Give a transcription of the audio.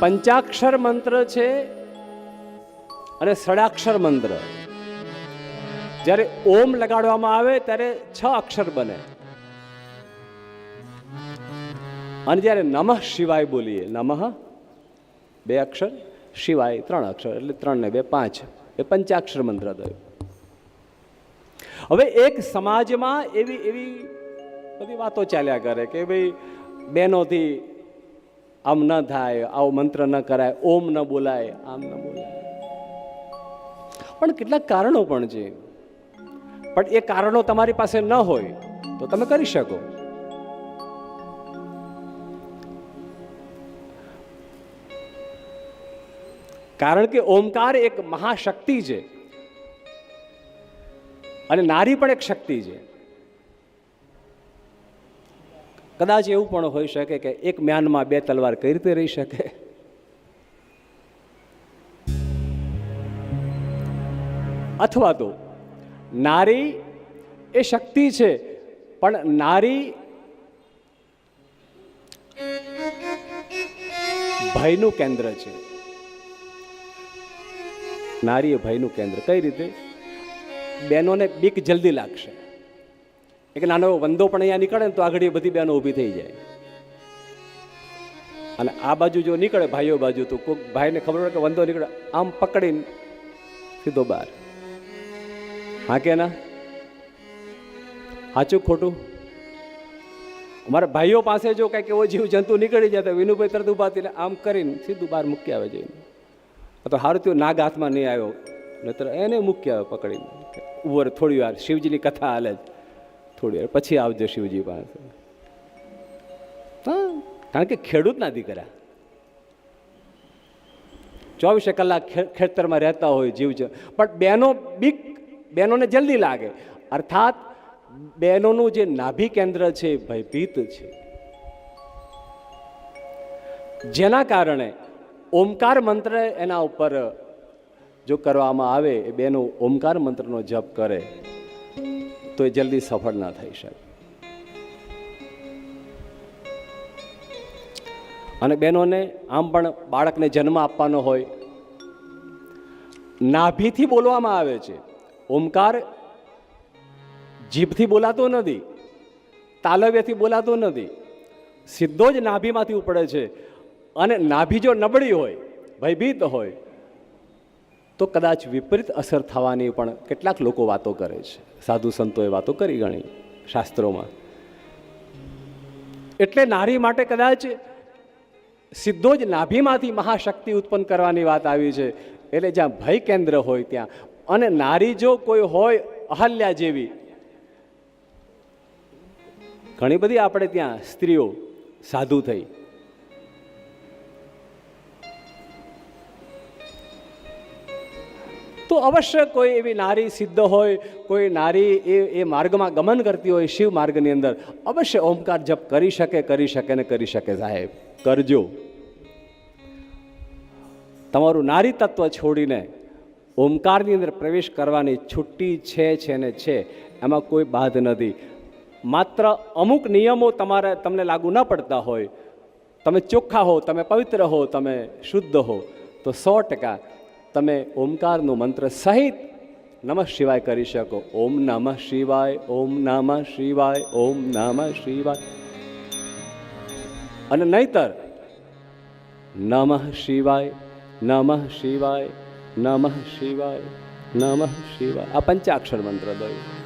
પંચાક્ષર મંત્ર છે અને ષડાક્ષર મંત્ર. જ્યારે ઓમ લગાડવામાં આવે ત્યારે છ અક્ષર બને. અને જ્યારે નમઃ શિવાય બોલીએ, નમઃ, બે અક્ષર, શિવાય ત્રણ અક્ષર, એટલે ત્રણ ને બે પાંચ, એ પંચાક્ષર મંત્ર થયું. હવે એક સમાજમાં એવી એવી બધી વાતો ચાલ્યા કરે કે ભાઈ, બહેનોથી આમ ન થાય, આવો મંત્ર ન કરાય, ઓમ ન બોલાય, આમ ન બોલાય. પણ કેટલાક કારણો પણ છે. પણ એ કારણો તમારી પાસે ન હોય તો તમે કરી શકો. કારણ કે ઓમકાર એક મહાશક્તિ છે. અને નારી પણ એક શક્તિ છે. કદાચ એવું પણ હોઈ શકે કે એક મ્યાનમાં બે તલવાર કઈ રીતે રહી શકે. અથવા તો, નારી એ શક્તિ છે, પણ નારી ભયનું કેન્દ્ર છે. નારી એ ભયનું કેન્દ્ર. કઈ રીતે? બહેનોને બીક જલ્દી લાગશે. એક નાનો વંદો પણ અહીંયા નીકળે ને તો આગળ બધી બહેનો ઊભી થઈ જાય. અને આ બાજુ જો નીકળે ભાઈઓ બાજુ, તો કોઈક ભાઈને ખબર હોય કે વંદો નીકળે, આમ પકડીને સીધો બહાર. હા કે ના? સાચું ખોટું? અમારા ભાઈઓ પાસે જો કંઈક એવો જીવ જંતુ નીકળી જાય તો વિનુભાઈ તરત ઊભા થઈને આમ કરીને સીધું બહાર મૂકી આવે જઈને તો હારું થયું, નાગ હાથમાં નહીં આવ્યો, નહીતર એને મૂકી આવે પકડીને. ઉપર થોડી વાર શિવજીની કથા હાલે જ. થોડી વાર પછી આવજો શિવજી પાસે. હા, કારણ કે ખેડૂતના દીકરા. ચોવીસે કલાક ખેતરમાં રહેતા હોય, જીવ છે પણ બહેનો બીક, બહેનોને જલ્દી લાગે. અર્થાત, બહેનોનું જે નાભી કેન્દ્ર છે ભયભીત છે. જેના કારણે ઓમકાર મંત્ર એના ઉપર જો કરવામાં આવે, એ બેનો ઓમકાર મંત્રનો જપ કરે. તો એ જલ્દી સફળ ના થઈ શકે. અને બહેનોને, આમ પણ બાળકને જન્મ આપવાનો હોય. નાભીથી બોલવામાં આવે છે. ઓમકાર જીભથી બોલાતો નથી. તાલવ્યથી બોલાતો નથી. સીધો જ નાભીમાંથી ઉપડે છે. અને નાભી જો નબળી હોય, ભયભીત હોય તો કદાચ વિપરીત અસર થવાની પણ કેટલાક લોકો વાતો કરે છે. સાધુ સંતોએ વાતો કરી ગણી શાસ્ત્રોમાં. એટલે નારી માટે કદાચ સીધો જ નાભીમાંથી મહાશક્તિ ઉત્પન્ન કરવાની વાત આવી છે. એટલે જ્યાં ભય કેન્દ્ર હોય ત્યાં. અને નારી જો કોઈ હોય અહલ્યા જેવી, ઘણી બધી આપણે ત્યાં સ્ત્રીઓ સાધુ થઈ. તો અવશ્ય કોઈ એવી નારી સિદ્ધ હોય, કોઈ નારી એ એ માર્ગમાં ગમન કરતી હોય શિવ માર્ગની અંદર, અવશ્ય ઓમકાર જપ કરી શકે કરી શકે ને કરી શકે સાહેબ. કરજો. તમારું નારી તત્વ છોડીને ઓમકારની અંદર પ્રવેશ કરવાની છુટ્ટી છે છે ને છે, એમાં કોઈ બાધ નથી. માત્ર અમુક નિયમો તમારે, તમને લાગુ ન પડતા હોય. તમે ચોખ્ખા હો, તમે પવિત્ર હો, તમે શુદ્ધ હો, તો સો ટકા તમે ઓમકારનો મંત્ર સહિત નમઃ શિવાય કરી શકો. ઓમ નમઃ શિવાય, ઓમ નમઃ શિવાય, ઓમ નમઃ શિવાય. અને નહીતર નમઃ શિવાય નમઃ શિવાય નમઃ શિવાય નમઃ શિવાય. આ પંચાક્ષર મંત્ર દોય